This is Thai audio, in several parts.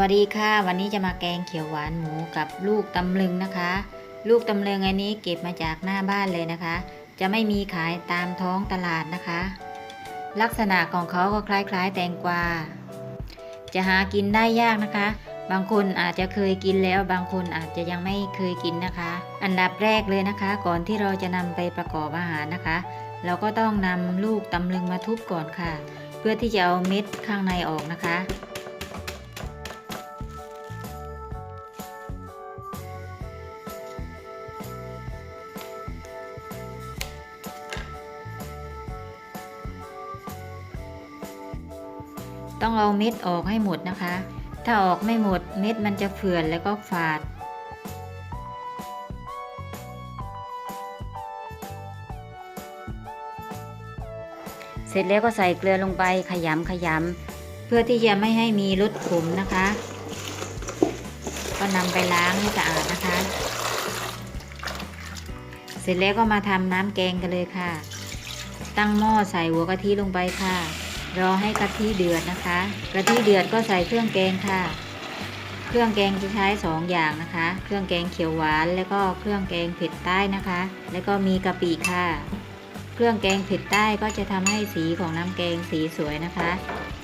วัสดีค่ะ วันนี้จะมาแกงเขียวหวานหมูกับลูกตำลึงนะคะ ลูกตำลึงอันนี้เก็บมาจากหน้าบ้านเลยนะคะ จะไม่มีขายตามท้องตลาดนะคะ ลักษณะของเขาก็คล้ายๆ แตงกวา จะหากินได้ยากนะคะ บางคนอาจจะเคยกินแล้ว บางคนอาจจะยังไม่เคยกินนะคะ อันดับแรกเลยนะคะ ก่อนที่เราจะนำไปประกอบอาหารนะคะ เราก็ต้องนำลูกตำลึงมาทุบก่อนค่ะ เพื่อที่จะเอาเม็ดข้างในออกนะคะ ต้องเอาเม็ดออกให้หมดนะคะ ถ้าออกไม่หมดเม็ดมันจะเฟื่อนแล้วก็ฝาด เสร็จแล้วก็ใส่เกลือลงไปขยำขยำเพื่อที่จะไม่ให้มีรสขมนะคะ ก็นำไปล้างให้สะอาดนะคะ เสร็จแล้วก็มาทำน้ำแกงกันเลยค่ะ ตั้งหม้อใส่หัวกะทิลงไปค่ะ รอให้กะทิเดือดนะคะ กะทิเดือดก็ใส่เครื่องแกงค่ะ เครื่องแกงจะใช้สองอย่างนะคะ เครื่องแกงเขียวหวาน แล้วก็เครื่องแกงเผ็ดใต้นะคะ แล้วก็มีกะปิค่ะ เครื่องแกงเผ็ดใต้ก็จะทำให้สีของน้ำแกงสีสวยนะคะ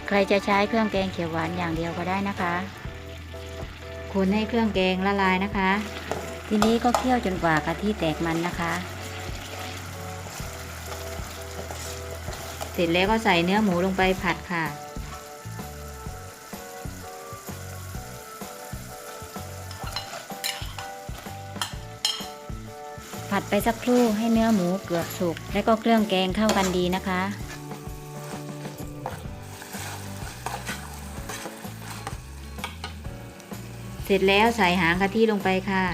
ใครจะใช้เครื่องแกงเขียวหวานอย่างเดียวก็ได้นะคะคนให้เครื่องแกงละลายนะคะ ทีนี้ก็เคี่ยวจนกว่ากะทิแตกมันนะคะ สร็จแล้วก็ใส่เนื้อหมูลงไปผัดค่ะ ผัดไปสักครู่ให้เนื้อหมูเกือบสุก และก็เครื่องแกงเข้ากันดีนะคะเสร็จแล้วใส่หางกะทิลงไปค่ะ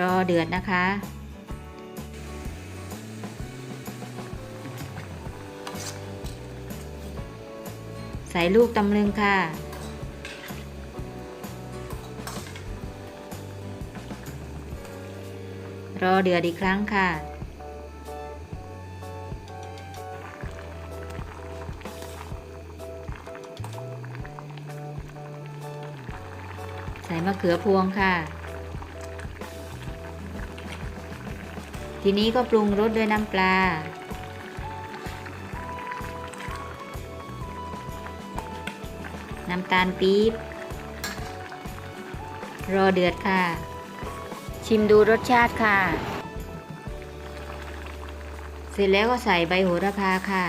รอเดือดนะคะ ส่ลูกตำลึงค่ะ รอเดือดอีกครั้งค่ะ ใส่มะเขือพวงค่ะ ทีนี้ก็ปรุงรสด้วยน้ำปลา น้ำตาลปี๊บ รอเดือดค่ะ ชิมดูรสชาติค่ะ เสร็จแล้วก็ใส่ใบโหระพาค่ะ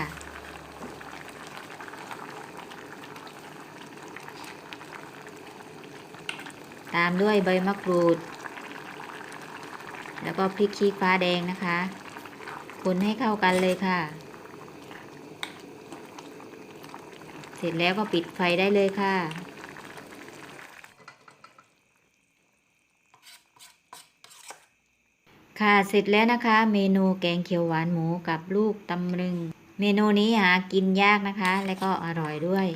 ตามด้วยใบมะกรูด แล้วก็พริกชี้ฟ้าแดงนะคะ คนให้เข้ากันเลยค่ะ เสร็จแล้วก็ปิดไฟได้เลยค่ะ ค่ะเสร็จแล้วนะคะ เมนูแกงเขียวหวานหมูกับลูกตำลึง เมนูนี้หากินยากนะคะ และก็อร่อยด้วย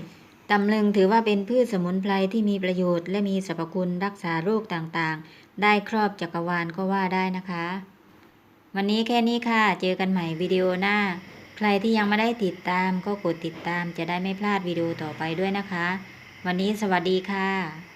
ตำลึงถือว่าเป็นพืชสมุนไพรที่มีประโยชน์ และมีสรรพคุณรักษาโรคต่างๆ ได้ครอบจักรวาลก็ว่าได้นะคะ วันนี้แค่นี้ค่ะ เจอกันใหม่วิดีโอหน้า รที่ยังไม่ได้ติดตามก็กดติดตามจะได้ไม่พลาดวิดีโอต่อไปด้วยนะคะ วันนี้สวัสดีค่ะ